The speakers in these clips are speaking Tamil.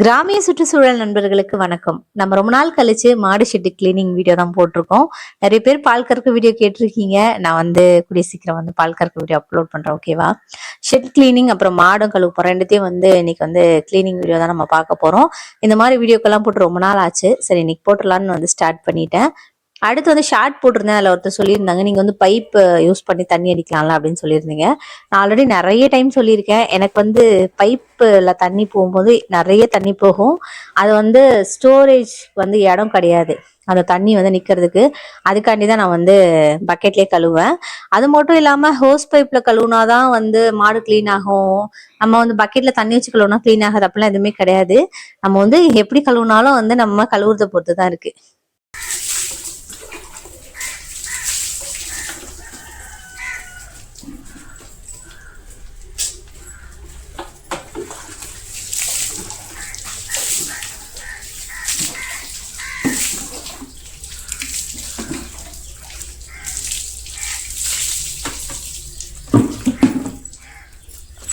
கிராமிய சுற்றுச்சூழல் நண்பர்களுக்கு வணக்கம். நம்ம ரொம்ப நாள் கழிச்சு மாடு ஷெட்டு கிளீனிங் வீடியோ தான் போட்டிருக்கோம். நிறைய பேர் பால் கறக்க வீடியோ கேட்டிருக்கீங்க. நான் வந்து கூடிய சீக்கிரம் வந்து பால் கறக்க வீடியோ அப்லோட் பண்றேன் ஓகேவா ஷெட் கிளீனிங் அப்புறம் மாடும் கழுவு போற ரெண்டுத்தையும் வந்து இன்னைக்கு வந்து கிளீனிங் வீடியோ தான் நம்ம பார்க்க போறோம். இந்த மாதிரி வீடியோக்கெல்லாம் போட்டு ரொம்ப நாள் ஆச்சு. சரி இன்னைக்கு போட்டுடலான்னு வந்து ஸ்டார்ட் பண்ணிட்டேன். அடுத்து வந்து ஷார்ட் போட்டிருந்தேன். அதில் ஒருத்தர் சொல்லியிருந்தாங்க நீங்கள் வந்து பைப் யூஸ் பண்ணி தண்ணி அடிக்கலாம்ல அப்படின்னு சொல்லியிருந்தீங்க. நான் ஆல்ரெடி நிறைய டைம் சொல்லியிருக்கேன். எனக்கு வந்து பைப்பில் தண்ணி போகும்போது நிறைய தண்ணி போகும். அது வந்து ஸ்டோரேஜ் வந்து இடம் கிடையாது. அந்த தண்ணி வந்து நிற்கிறதுக்கு அதுக்காண்டி தான் நான் வந்து பக்கெட்லேயே கழுவேன் அது மட்டும் இல்லாமல் ஹோஸ் பைப்பில் கழுவுனா தான் வந்து மாடு க்ளீன் ஆகும். நம்ம வந்து பக்கெட்டில் தண்ணி வச்சு கழுவுனா க்ளீன் ஆகாது. அப்படிலாம் எதுவுமே கிடையாது. நம்ம வந்து எப்படி கழுவுனாலும் வந்து நம்ம கழுவுறதை பொறுத்து தான் இருக்குது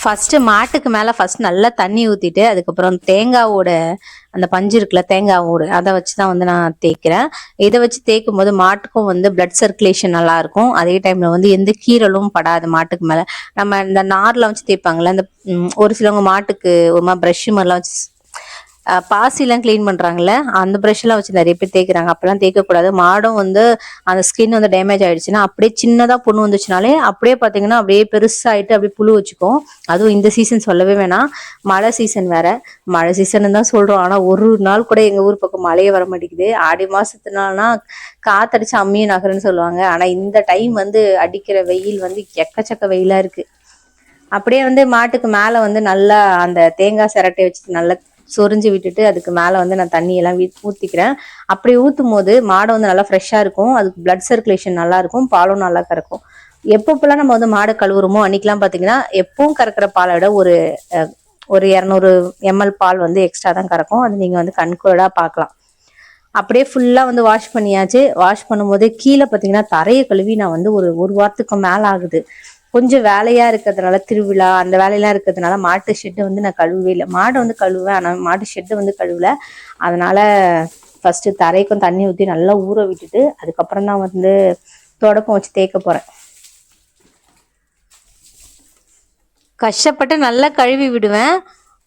ஃபர்ஸ்ட் மாட்டுக்கு மேலே ஃபர்ஸ்ட் நல்லா தண்ணி ஊற்றிட்டு அதுக்கப்புறம் தேங்காவோட அந்த பஞ்சு இருக்குல்ல தேங்காய் அதை வச்சு தான் வந்து நான் தேய்க்கிறேன். இதை வச்சு தேய்க்கும் போது மாட்டுக்கும் வந்து பிளட் சர்க்குலேஷன் நல்லா இருக்கும் அதே டைம்ல வந்து எந்த கீரலும் படாது மாட்டுக்கு மேலே. நம்ம இந்த நார்லாம் வச்சு தேய்ப்பாங்கல்ல அந்த ஒரு சிலவங்க மாட்டுக்கு ஒரு மாதிரி ப்ரஷ் மாதிரிலாம் வச்சு பாசிலாம் க்ளீன் பண்றாங்கல்ல அந்த ப்ரஷ் எல்லாம் வச்சு நிறைய பேர் தேய்க்கிறாங்க. அப்பெல்லாம் தேய்க்கக்கூடாது. மாடும் வந்து அந்த ஸ்கின் வந்து டேமேஜ் ஆயிடுச்சுன்னா அப்படியே சின்னதா புண்ணு வந்துச்சுனாலே அப்படியே பாத்தீங்கன்னா அப்படியே பெருசாயிட்டு அப்படியே புழு வச்சுக்கும். அதுவும் இந்த சீசன் சொல்லவே வேணாம். மழை சீசன் வேற. மழை சீசன் தான் சொல்றோம். ஆனா ஒரு நாள் கூட எங்க ஊர் பக்கம் மழையே வர மாட்டேங்குது. ஆடி மாசத்துனாலனா காத்தடிச்சு அம்மியும் நகருன்னு சொல்லுவாங்க. ஆனா இந்த டைம் வந்து அடிக்கிற வெயில் வந்து எக்கச்சக்க வெயிலா இருக்கு. அப்படியே வந்து மாட்டுக்கு மேல வந்து நல்லா அந்த தேங்காய் சிரட்டை வச்சுட்டு நல்லா சொரிஞ்சு விட்டுட்டு அதுக்கு மேலே வந்து நான் தண்ணியெல்லாம் ஊற்றிக்கிறேன் அப்படி ஊற்றும் போது மாடை வந்து நல்லா ஃப்ரெஷ்ஷாக இருக்கும். அதுக்கு பிளட் சர்க்குலேஷன் நல்லா இருக்கும். பாலும் நல்லா கறக்கும். எப்பப்பெல்லாம் நம்ம வந்து மாடை கழுவுறோமோ அன்னைக்கெல்லாம் பார்த்தீங்கன்னா எப்பவும் கறக்கிற பாலை விட ஒரு ஒரு இரநூறு எம்எல் பால் வந்து எக்ஸ்ட்ரா தான் கறக்கும். அது நீங்கள் வந்து கண்கூடாக பார்க்கலாம் அப்படியே ஃபுல்லாக வந்து வாஷ் பண்ணியாச்சு. வாஷ் பண்ணும்போது கீழே பார்த்தீங்கன்னா தரையை கழுவி நான் வந்து ஒரு ஒரு வாரத்துக்கு மேலே ஆகுது. கொஞ்சம் வேலையா இருக்கிறதுனால திருவிழா அந்த வேலையெல்லாம் இருக்கிறதுனால மாட்டு ஷெட்டு வந்து நான் கழுவவே இல்லை. மாடை வந்து கழுவேன் ஆனால் மாட்டு ஷெட்டு வந்து கழுவல. அதனால ஃபர்ஸ்ட் தரைக்கும் தண்ணி ஊற்றி நல்லா ஊற விட்டுட்டு அதுக்கப்புறம் தான் வந்து தொடப்பம் வச்சு தேய்க்க போறேன். கஷ்டப்பட்டு நல்லா கழுவி விடுவேன்.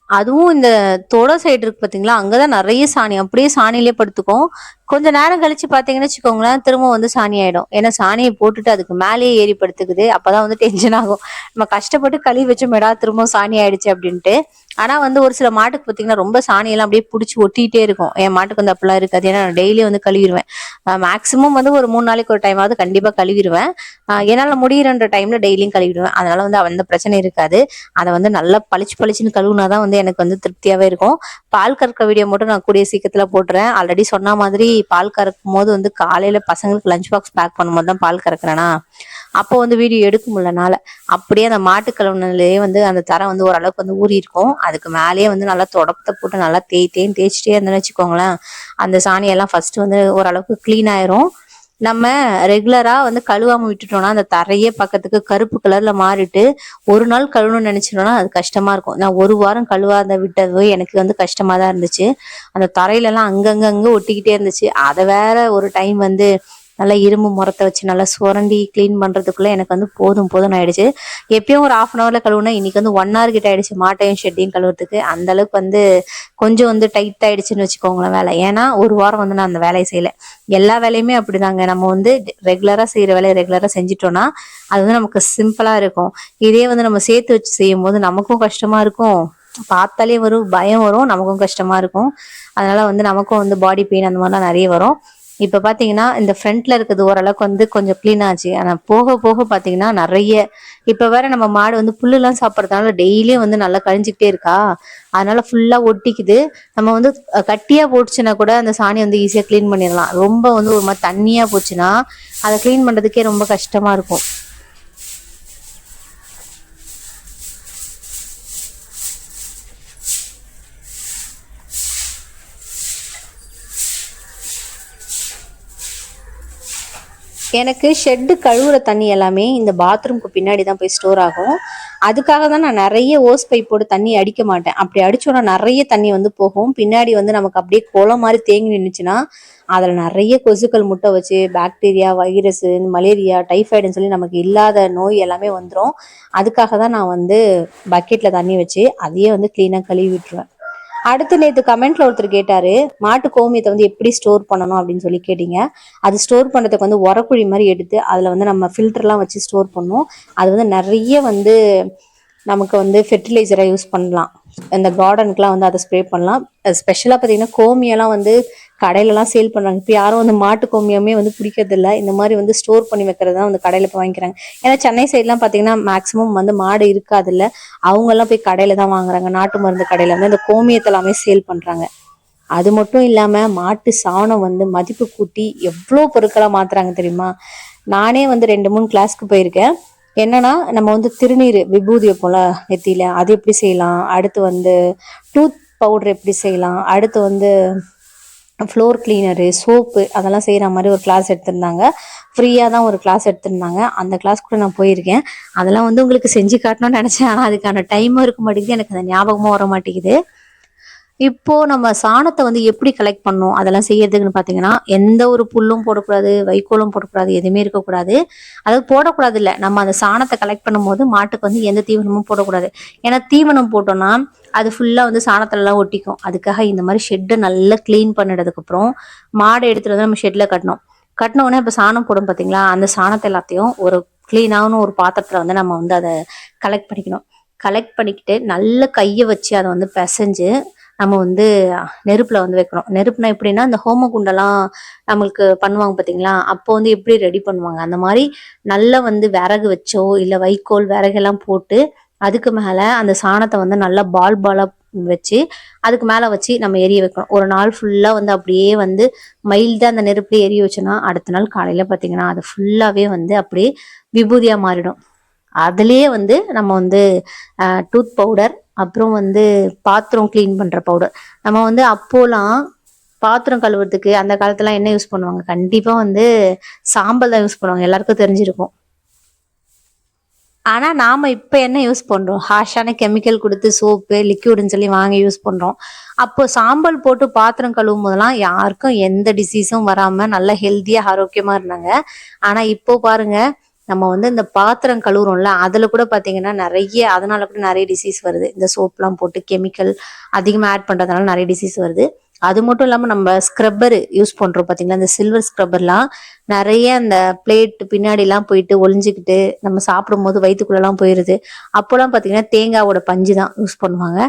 அதுவும் இந்த தொட சைடு இருக்கு பாத்தீங்களா? அங்கதான் நிறைய சாணி. அப்படியே சாணியிலே படுத்துக்கும். கொஞ்ச நேரம் கழிச்சு பாத்தீங்கன்னு வச்சுக்கோங்களேன் திரும்ப வந்து சாணி ஆயிடும். ஏன்னா சாணியை போட்டுட்டு அதுக்கு மேலேயே ஏறி படுத்துக்குது. அப்பதான் வந்து டென்ஷன் ஆகும். நம்ம கஷ்டப்பட்டு கழுவி வச்சோமேடா திரும்ப சாணி ஆயிடுச்சு அப்படின்ட்டு. ஆனா வந்து ஒரு சில மாட்டுக்கு பாத்தீங்கன்னா ரொம்ப சாணியெல்லாம் அப்படியே பிடிச்சி ஒட்டிகிட்டே இருக்கும். என் மாட்டுக்கு வந்து அப்படிலாம் இருக்காது. ஏன்னா நான் டெய்லி வந்து கழுவிடுவேன். மேக்ஸிமம் வந்து ஒரு மூணு நாளைக்கு ஒரு டைமாவது கண்டிப்பா கழுவிடுவேன். என்னால் என்னால முடியிறன்ற டைம்ல டெய்லியும் கழுவிடுவேன். அதனால வந்து அந்த பிரச்சனை இருக்காது. அதை வந்து நல்லா பளிச்சு பளிச்சுன்னு கழுவுனாதான் வந்து எனக்கு வந்து திருப்தியாவே இருக்கும். பால் கற்க வீடியோ மட்டும் நான் கூடிய சீக்கிரத்துல போட்டுறேன். ஆல்ரெடி சொன்ன மாதிரி பால் கறக்கும் போது வந்து காலையில பசங்களுக்கு லஞ்ச் பாக்ஸ் பேக் பண்ணும்போது தான் பால் கறக்குறேனா? அப்போ வந்து வீடியோ எடுக்க முடியலனால. அப்படியே அந்த மாட்டு கழுவுனிலேயே வந்து அந்த தரம் வந்து ஓரளவுக்கு வந்து ஊறி இருக்கும். அதுக்கு மேலேயே வந்து நல்லா தொடப்பத்தை போட்டு நல்லா தேய் தேய்ன்னு தேய்ச்சிட்டே இருந்தேன்னு வச்சுக்கோங்களேன். அந்த சாணியெல்லாம் ஃபர்ஸ்ட் வந்து ஓரளவுக்கு க்ளீன் ஆயிரும். நம்ம ரெகுலரா வந்து கழுவாம விட்டுட்டோம்னா அந்த தரையே பக்கத்துக்கு கருப்பு கலர்ல மாறிட்டு ஒரு நாள் கழுவணும்னு நினைச்சிட்டோம்னா அது கஷ்டமா இருக்கும். நான் ஒரு வாரம் கழுவாத விட்டது எனக்கு வந்து கஷ்டமா தான் இருந்துச்சு. அந்த தரையில எல்லாம் அங்கங்க அங்க ஒட்டிக்கிட்டே இருந்துச்சு. அதை வேற ஒரு டைம் வந்து நல்லா இரும்பு முறத்தை வச்சு நல்லா சுரண்டி க்ளீன் பண்ணுறதுக்குள்ளே எனக்கு வந்து போதும் போதும் ஆயிடுச்சு. எப்பயும் ஒரு ஆஃப் அன் ஹவரில் கழுவுனா இன்னைக்கு வந்து ஒன் ஹவர் கிட்ட ஆயிடுச்சு மாட்டையும் ஷெட்டையும் கழுவுறதுக்கு. அந்த அளவுக்கு வந்து கொஞ்சம் வந்து டைட் ஆயிடுச்சுன்னு வச்சுக்கோங்களேன் வேலை. ஏன்னா ஒரு வாரம் வந்து நான் அந்த வேலையை செய்யல. எல்லா வேலையுமே அப்படிதாங்க. நம்ம வந்து ரெகுலராக செய்கிற வேலையை ரெகுலராக செஞ்சிட்டோம்னா அது வந்து நமக்கு சிம்பிளாக இருக்கும். இதே வந்து நம்ம சேர்த்து வச்சு செய்யும் போது நமக்கும் கஷ்டமாக இருக்கும். பார்த்தாலே வரும் பயம் வரும் நமக்கும் கஷ்டமா இருக்கும். அதனால வந்து நமக்கும் வந்து பாடி பெயின் அந்த மாதிரிலாம் நிறைய வரும். இப்ப பாத்தீங்கன்னா இந்த ஃப்ரண்ட்ல இருக்கிறது ஓரளவுக்கு வந்து கொஞ்சம் க்ளீன் ஆச்சு. ஆனா போக போக பாத்தீங்கன்னா நிறைய இப்ப வேற நம்ம மாடு வந்து புல்லுலாம் சாப்பிட்றதுனால டெய்லியும் வந்து நல்லா கழிஞ்சுக்கிட்டே இருக்கா? அதனால ஃபுல்லா ஒட்டிக்குது. நம்ம வந்து கட்டியாக கட்டியா போட்டுச்சுன்னா கூட அந்த சாணி வந்து ஈஸியா க்ளீன் பண்ணிடலாம். ரொம்ப வந்து ஒரு மாதிரி தண்ணியா போச்சுன்னா அதை க்ளீன் பண்றதுக்கே ரொம்ப கஷ்டமா இருக்கும். எனக்கு ஷெட்டு கழுவுற தண்ணி எல்லாமே இந்த பாத்ரூம்க்கு பின்னாடி தான் போய் ஸ்டோர் ஆகும். அதுக்காக தான் நான் நிறைய ஓஸ் பைப் போட்டு தண்ணி அடிக்க மாட்டேன். அப்படி அடிச்சோன்னா நிறைய தண்ணி வந்து போகும். பின்னாடி வந்து நமக்கு அப்படியே குளம் மாதிரி தேங்கி நின்றுச்சுன்னா அதில் நிறைய கொசுக்கள் முட்டை வச்சு பாக்டீரியா வைரஸ் மலேரியா டைஃபாய்டுன்னு சொல்லி நமக்கு இல்லாத நோய் எல்லாமே வந்துடும் அதுக்காக தான் நான் வந்து பக்கெட்டில் தண்ணி வச்சு அதையே வந்து க்ளீனாக கழுவி விட்டுருவேன். அடுத்து நேற்று கமெண்ட்ல ஒருத்தர் கேட்டாரு மாட்டு கோமியத்தை வந்து எப்படி ஸ்டோர் பண்ணணும் அப்படின்னு சொல்லி கேட்டீங்க. அது ஸ்டோர் பண்ணுறதுக்கு வந்து உரக்குழி மாதிரி எடுத்து அதில் வந்து நம்ம ஃபில்டர்லாம் வச்சு ஸ்டோர் பண்ணோம். அது வந்து நிறைய வந்து நமக்கு வந்து ஃபெர்டிலைசராக யூஸ் பண்ணலாம். இந்த கார்டனுக்குலாம் வந்து அதை ஸ்ப்ரே பண்ணலாம். ஸ்பெஷலாக பார்த்தீங்கன்னா கோமியெல்லாம் வந்து கடையிலலாம் சேல் பண்ணுறாங்க இப்போ யாரும் வந்து மாட்டு கோமியமே வந்து பிடிக்கிறதில்ல. இந்த மாதிரி வந்து ஸ்டோர் பண்ணி வைக்கிறது தான் வந்து கடையில் போய் வாங்கிக்கிறாங்க. ஏன்னா சென்னை சைட்லாம் பார்த்தீங்கன்னா மேக்ஸிமம் வந்து மாடு இருக்காதுல்ல. அவங்கெல்லாம் போய் கடையில் தான் வாங்குறாங்க. நாட்டு மருந்து கடையில் வந்து இந்த கோமியத்தெல்லாமே சேல் பண்ணுறாங்க அது மட்டும் இல்லாமல் மாட்டு சாணம் வந்து மதிப்பு கூட்டி எவ்வளோ பொருட்களாக மாற்றுறாங்க தெரியுமா? நானே வந்து ரெண்டு மூணு கிளாஸ்க்கு போயிருக்கேன். என்னன்னா நம்ம வந்து திருநீர் விபூதி வைப்போம்ல நெத்தியில. அது எப்படி செய்யலாம்? அடுத்து வந்து டூத் பவுடர் எப்படி செய்யலாம்? அடுத்து வந்து ஃப்ளோர் கிளீனரு சோப்பு அதெல்லாம் செய்கிற மாதிரி ஒரு கிளாஸ் எடுத்திருந்தாங்க. ஃப்ரீயாக தான் ஒரு கிளாஸ் எடுத்திருந்தாங்க. அந்த கிளாஸ் கூட நான் போயிருக்கேன். அதெல்லாம் வந்து உங்களுக்கு செஞ்சு காட்டணும்னு நினச்சேன். ஆனால் அதுக்கான டைமும் இருக்க மாட்டேங்குது எனக்கு அந்த ஞாபகமும் வர மாட்டேங்குது இப்போ நம்ம சாணத்தை வந்து எப்படி கலெக்ட் பண்ணோம் அதெல்லாம் செய்யறதுக்குன்னு பார்த்தீங்கன்னா எந்த ஒரு புல்லும் போடக்கூடாது வைக்கோலும் போடக்கூடாது எதுவுமே இருக்கக்கூடாது. அதாவது போடக்கூடாது இல்லை நம்ம அந்த சாணத்தை கலெக்ட் பண்ணும்போது மாட்டுக்கு வந்து எந்த தீவனமும் போடக்கூடாது. ஏன்னா தீவனம் போட்டோம்னா அது ஃபுல்லாக வந்து சாணத்துலலாம் ஒட்டிக்கும். அதுக்காக இந்த மாதிரி ஷெட்டை நல்லா க்ளீன் பண்ணிட்டதுக்கப்புறம் மாடை எடுத்துகிட்டு வந்து நம்ம ஷெட்டில் கட்டணும். கட்டின உடனே இப்போ சாணம் போடும் பார்த்தீங்களா அந்த சாணத்தை எல்லாத்தையும் ஒரு க்ளீனான ஒரு பாத்திரத்தில் வந்து நம்ம வந்து அதை கலெக்ட் பண்ணிக்கணும். கலெக்ட் பண்ணிக்கிட்டு நல்ல கையை வச்சு அதை வந்து பிசைஞ்சு நம்ம வந்து நெருப்புல வந்து வைக்கணும் நெருப்புனா எப்படின்னா இந்த ஹோம குண்டெல்லாம் நம்மளுக்கு பண்ணுவாங்க பாத்தீங்களா? அப்போ வந்து எப்படி ரெடி பண்ணுவாங்க? அந்த மாதிரி நல்லா வந்து விறகு வச்சோ இல்லை வைக்கோல் விறகெல்லாம் போட்டு அதுக்கு மேல அந்த சாணத்தை வந்து நல்லா பால் பாலா வச்சு அதுக்கு மேல வச்சு நம்ம எரிய வைக்கணும். ஒரு நாள் ஃபுல்லா வந்து அப்படியே வந்து மைல்டா அந்த நெருப்புல எரிய வச்சோன்னா அடுத்த நாள் காலையில பாத்தீங்கன்னா அது ஃபுல்லாவே வந்து அப்படியே விபூதியா மாறிடும். அதுலயே வந்து நம்ம வந்து டூத் பவுடர் அப்புறம் வந்து பாத்திரம் க்ளீன் பண்ற பவுடர் நம்ம வந்து அப்போலாம் பாத்திரம் கழுவுறதுக்கு அந்த காலத்துலாம் என்ன யூஸ் பண்ணுவாங்க? கண்டிப்பா வந்து சாம்பல் தான் யூஸ் பண்ணுவாங்க. எல்லாருக்கும் தெரிஞ்சிருக்கும். ஆனா நாம இப்ப என்ன யூஸ் பண்றோம்? ஹாஷான கெமிக்கல் கொடுத்து சோப்பு லிக்யூடுன்னு சொல்லி வாங்கி யூஸ் பண்றோம். அப்போ சாம்பல் போட்டு பாத்திரம் கழுவும் போதெல்லாம் யாருக்கும் எந்த டிசீஸும் வராம நல்ல ஹெல்த்தியா ஆரோக்கியமா இருந்தாங்க. ஆனா இப்போ பாருங்க நம்ம வந்து இந்த பாத்திரம் கழுவுறோம்ல அதில் கூட பார்த்தீங்கன்னா நிறைய அதனால கூட நிறைய டிசீஸ் வருது. இந்த சோப்லாம் போட்டு கெமிக்கல் அதிகமாக ஆட் பண்ணுறதுனால நிறைய டிசீஸ் வருது. அது மட்டும் இல்லாமல் நம்ம ஸ்க்ரப்பர் யூஸ் பண்ணுறோம் பார்த்தீங்களா இந்த சில்வர் ஸ்க்ரப்பர்லாம் நிறைய அந்த பிளேட் பின்னாடிலாம் போயிட்டு ஒளிஞ்சுக்கிட்டு நம்ம சாப்பிடும் போது வயிற்றுக்குள்ள போயிடுது அப்போலாம் பார்த்தீங்கன்னா தேங்காவோட பஞ்சு தான் யூஸ் பண்ணுவாங்க.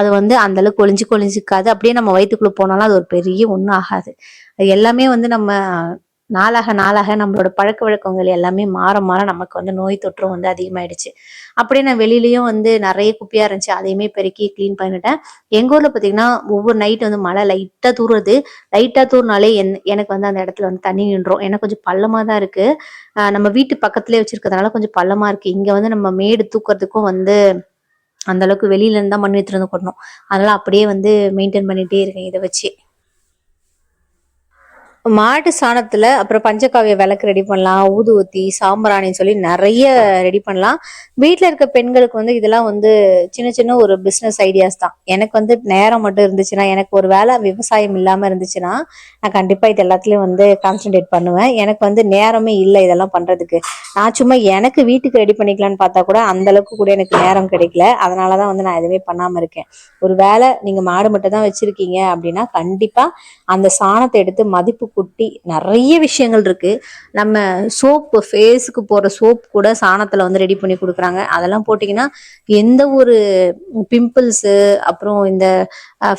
அது வந்து அந்தளவுக்கு ஒளிஞ்சு ஒளிஞ்சிக்காது. அப்படியே நம்ம வயிற்றுக்குள்ளே போனாலும் அது ஒரு பெரிய ஒன்றும் ஆகாது. அது எல்லாமே வந்து நம்ம நாளாக நாளாக நம்மளோட பழக்க வழக்கங்கள் எல்லாமே மாற மாற நமக்கு வந்து நோய் தொற்றும் வந்து அதிகமாயிடுச்சு. அப்படியே நான் வெளியிலயும் வந்து நிறைய குப்பையாக இருந்துச்சு அதையுமே பெருக்கி க்ளீன் பண்ணிட்டேன். எங்க ஊர்ல பாத்தீங்கன்னா ஒவ்வொரு நைட் வந்து மழை லைட்டா தூறுறது லைட்டா தூர்னாலே என் எனக்கு வந்து அந்த இடத்துல வந்து தண்ணி நின்றோம் ஏன்னா கொஞ்சம் பள்ளமா தான் இருக்கு. நம்ம வீட்டு பக்கத்துலேயே வச்சிருக்கிறதுனால கொஞ்சம் பள்ளமா இருக்கு. இங்க வந்து நம்ம மேடு தூக்குறதுக்கும் வந்து அந்த அளவுக்கு வெளியில இருந்தா மண் எடுத்துட்டு வந்து கொட்டணும். அதனால அப்படியே வந்து மெயின்டைன் பண்ணிட்டே இருக்கேன் இதை வச்சு. மாட்டு சாணத்துல அப்புறம் பஞ்சகாவிய விளக்கு ரெடி பண்ணலாம். ஊதுவத்தி சாம்பிராணின்னு சொல்லி நிறைய ரெடி பண்ணலாம். வீட்டுல இருக்க பெண்களுக்கு வந்து இதெல்லாம் வந்து சின்ன சின்ன ஒரு பிசினஸ் ஐடியாஸ் தான். எனக்கு வந்து நேரம் மட்டும் இருந்துச்சுன்னா எனக்கு ஒரு வேலை விவசாயம் இல்லாம இருந்துச்சுன்னா நான் கண்டிப்பா இது எல்லாத்துலயும் வந்து கான்சென்ட்ரேட் பண்ணுவேன். எனக்கு வந்து நேரமே இல்லை இதெல்லாம் பண்றதுக்கு. நான் சும்மா எனக்கு வீட்டுக்கு ரெடி பண்ணிக்கலாம்னு பார்த்தா கூட அந்த அளவுக்கு கூட எனக்கு நேரம் கிடைக்கல. அதனாலதான் வந்து நான் எதுவுமே பண்ணாம இருக்கேன். ஒரு வேலை நீங்க மாடு மட்டும் தான் வச்சிருக்கீங்க அப்படின்னா கண்டிப்பா அந்த சாணத்தை எடுத்து மதிப்பு குட்டி நிறைய விஷயங்கள் இருக்கு. நம்ம சோப்பு ஃபேஸுக்கு போற சோப் கூட சாணத்துல வந்து ரெடி பண்ணி கொடுக்குறாங்க. அதெல்லாம் போட்டிங்கன்னா எந்த ஒரு பிம்பிள்ஸு அப்புறம் இந்த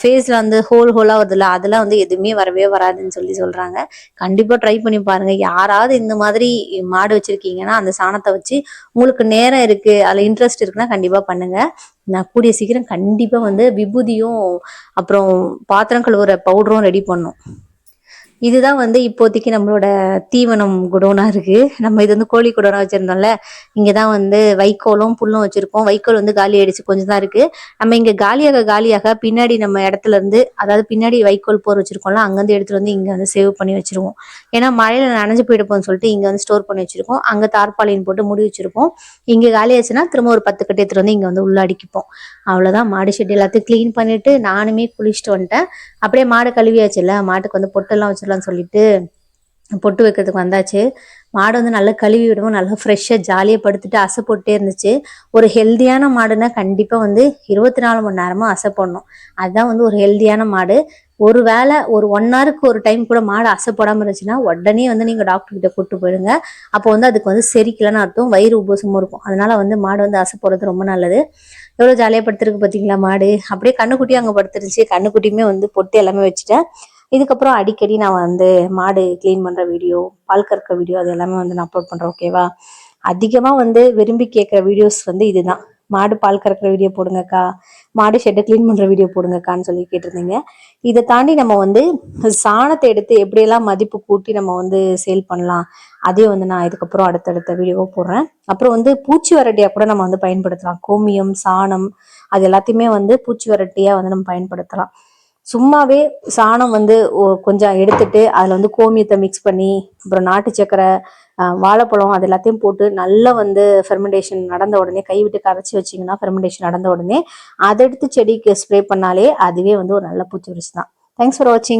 ஃபேஸ்ல வந்து ஹோல் ஹோலா வருதுல்ல அதெல்லாம் வந்து எதுவுமே வரவே வராதுன்னு சொல்லி சொல்றாங்க. கண்டிப்பா ட்ரை பண்ணி பாருங்க. யாராவது இந்த மாதிரி மாடு வச்சிருக்கீங்கன்னா அந்த சாணத்தை வச்சு உங்களுக்கு நேரம் இருக்கு அதுல இன்ட்ரெஸ்ட் இருக்குன்னா கண்டிப்பா பண்ணுங்க. நான் கூடிய சீக்கிரம் கண்டிப்பா வந்து விபூதியும் அப்புறம் பாத்திரம் கழுவுற பவுடரும் ரெடி பண்ணும் இதுதான் வந்து இப்போதைக்கு நம்மளோட தீவனம் குடோனா இருக்கு. நம்ம இது வந்து கோழி குடோனா வச்சிருந்தோம்ல. இங்கே தான் வந்து வைக்கோலும் புல்லும் வச்சிருக்கோம். வைக்கோல் வந்து காலி ஆயிடுச்சு கொஞ்சம் தான் இருக்கு. நம்ம இங்க காலியாக காலியாக பின்னாடி நம்ம இடத்துல இருந்து அதாவது பின்னாடி வைக்கோல் போர் வச்சிருக்கோம்ல அங்கேருந்து எடுத்துட்டு வந்து இங்க வந்து சேவ் பண்ணி வச்சிருவோம். ஏன்னா மழையில நனைஞ்சு போயிடுப்போம்னு சொல்லிட்டு இங்க வந்து ஸ்டோர் பண்ணி வச்சிருக்கோம். அங்க தார்பாலின் போட்டு முடி வச்சிருப்போம். இங்க காலி ஆச்சுன்னா திரும்ப ஒரு பத்து கட்டி எடுத்துட்டு வந்து இங்க வந்து உள்ள அடிக்கிப்போம். அவ்வளவுதான். மாடி ஷெட் எல்லாத்தையும் க்ளீன் பண்ணிட்டு நானுமே குளிச்சுட்டு வந்துட்டேன். அப்படியே மாடு கழுவியாச்சுல்ல மாட்டுக்கு வந்து பொட்டெல்லாம் வச்சிடலாம்னு சொல்லிட்டு பொட்டு வைக்கிறதுக்கு வந்தாச்சு. மாடு வந்து நல்லா கழுவி விடுவோம் நல்லா ஃப்ரெஷ்ஷாக ஜாலியாக படுத்துட்டு அசை போட்டே இருந்துச்சு. ஒரு ஹெல்த்தியான மாடுனா கண்டிப்பாக வந்து இருபத்தி நாலு மணி நேரமும் அசை போடணும். அதுதான் வந்து ஒரு ஹெல்த்தியான மாடு. ஒரு வேளை ஒரு ஒன் ஹவருக்கு ஒரு டைம் கூட மாடு அசைப்படாமல் இருந்துச்சுன்னா உடனே வந்து நீங்கள் டாக்டர் கிட்ட கூட்டு போயிடுங்க. அப்போ வந்து அதுக்கு வந்து செரிக்கலன்னு அர்த்தம் வயிறு உபசமும் இருக்கும். அதனால வந்து மாடு வந்து அசை போடுறது ரொம்ப நல்லது. எவ்வளோ ஜாலியாக படுத்துருக்கு பார்த்தீங்களா மாடு? அப்படியே கண்ணுக்குட்டியும் அங்கே படுத்துருச்சு கண்ணுக்குட்டியுமே வந்து பொட்டு எல்லாமே வச்சுட்டேன். இதுக்கப்புறம் அடிக்கடி நான் வந்து மாடு க்ளீன் பண்ணுற வீடியோ பால் கறக்க வீடியோ அது எல்லாமே வந்து நான் அப்லோட் பண்ணுறேன் ஓகேவா அதிகமாக வந்து விரும்பி கேட்குற வீடியோஸ் வந்து இதுதான். மாடு பால் கறக்கிற வீடியோ போடுங்கக்கா. மாடி ஷெட்டை க்ளீன் பண்ணுற வீடியோ போடுங்கக்கான்னு சொல்லி கேட்டிருந்தீங்க. இதை தாண்டி நம்ம வந்து சாணத்தை எடுத்து எப்படியெல்லாம் மதிப்பு கூட்டி நம்ம வந்து சேல் பண்ணலாம் அதையும் வந்து நான் இதுக்கப்புறம் அடுத்தடுத்த வீடியோவை போடுறேன். அப்புறம் வந்து பூச்சி வரட்டியாக கூட நம்ம வந்து பயன்படுத்தலாம். கோமியம் சாணம் அது எல்லாத்தையுமே வந்து பூச்சி வரட்டியாக வந்து நம்ம பயன்படுத்தலாம். சும்மாவே சாணம் வந்து கொஞ்சம் எடுத்துட்டு அதில் வந்து கோமியத்தை மிக்ஸ் பண்ணி அப்புறம் நாட்டு சக்கரை வாழைப்பழம் அது எல்லாத்தையும் போட்டு நல்லா வந்து ஃபெர்மெண்டேஷன் நடந்த உடனே கை விட்டு கரைச்சி வச்சிங்கன்னா ஃபெர்மெண்டேஷன் நடந்த உடனே அதை எடுத்து செடிக்கு ஸ்ப்ரே பண்ணாலே அதுவே வந்து ஒரு நல்ல பூச்சி தான். தேங்க்ஸ் ஃபார் வாட்சிங்